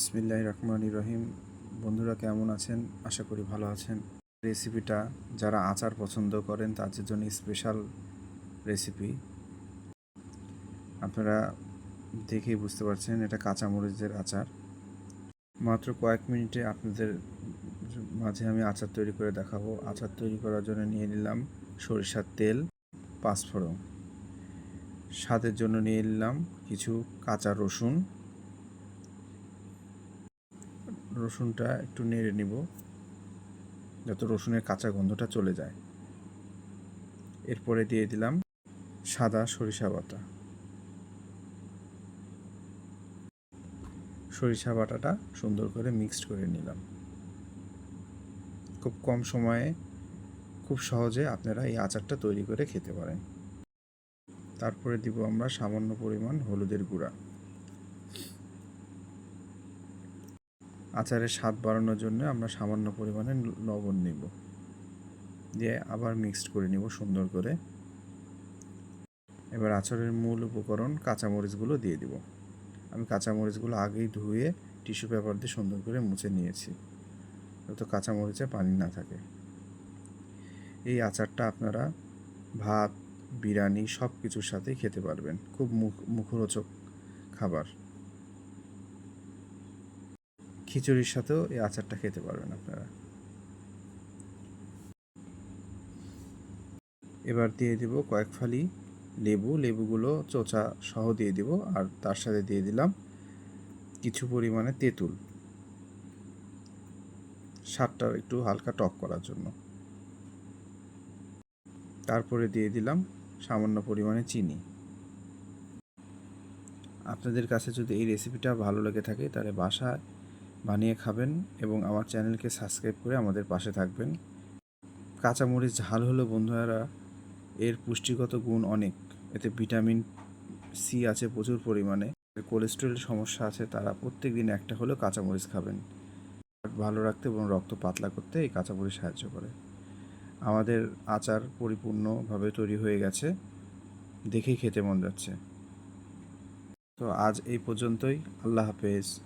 বিসমিল্লাহ রহমান রহিম। বন্ধুরা কেমন আছেন? আশা করি ভালো আছেন। রেসিপিটা যারা আচার পছন্দ করেন, তাদের জন্য স্পেশাল রেসিপি। আপনারা দেখেই বুঝতে পারছেন এটা কাঁচামরিচের আচার। মাত্র কয়েক মিনিটে আপনাদের মাঝে আমি আচার তৈরি করে দেখাবো। আচার তৈরি করার জন্য নিয়ে নিলাম সরিষার তেল, পাঁচফোড়ন। স্বাদের জন্য নিয়ে নিলাম কিছু কাঁচা রসুন। রসুনটা একটু নেড়ে নিব, যাতে রসুনের কাঁচা গন্ধটা চলে যায়। এরপরে দিয়ে দিলাম সাদা সরিষা বাটা। সরিষা বাটাটা সুন্দর করে মিক্সড করে নিলাম। খুব কম সময়ে খুব সহজে আপনারা এই আচারটা তৈরি করে খেতে পারেন। তারপরে দিব আমরা সামান্য পরিমাণ হলুদের গুঁড়া। আচারের স্বাদ বাড়ানোর জন্য আমরা সামান্য পরিমাণে লবণ নিব। দিয়ে আবার মিক্সড করে নিব সুন্দর করে। এবার আচারের মূল উপকরণ কাঁচামরিচগুলো দিয়ে দিব। আমি কাঁচামরিচগুলো আগেই ধুয়ে টিস্যু পেপার দিয়ে সুন্দর করে মুছে নিয়েছি, যাতে কাঁচামরিচে পানি না থাকে। এই আচারটা আপনারা ভাত, বিরিয়ানি সব কিছুর সাথেই খেতে পারবেন। খুব মুখ মুখরোচক খাবার। খিচুড়ির সাথেও এই আচারটা খেতে পারবেন আপনারা। এবার দিয়ে দিব কয়েক ফালি লেবু, লেবুগুলো চোচা সহ দিয়ে দিব, আর তার সাথে দিয়ে দিলাম কিছু পরিমাণে তেঁতুল। স্বাদটা একটু হালকা টক করার জন্য। তারপরে দিয়ে দিলাম সামান্য পরিমাণে চিনি। আপনাদের কাছে যদি এই রেসিপিটা ভালো লেগে থাকে, তাহলে বাসায় বানিয়ে খাবেন এবং আমার চ্যানেলকে সাবস্ক্রাইব করে আমাদের পাশে থাকবেন। কাঁচামরিচ ঝাল হলো বন্ধুরা, এর পুষ্টিগত গুণ অনেক। এতে ভিটামিন সি আছে প্রচুর পরিমাণে। কোলেস্ট্রলের সমস্যা আছে, তারা প্রত্যেক দিন একটা হলেও কাঁচামরিচ খাবেন। ভালো রাখতে এবং রক্ত পাতলা করতে এই কাঁচামরিচ সাহায্য করে। আমাদের আচার পরিপূর্ণভাবে তৈরি হয়ে গেছে। দেখেই খেতে মন যাচ্ছে। তো আজ এই পর্যন্তই। আল্লাহ হাফেজ।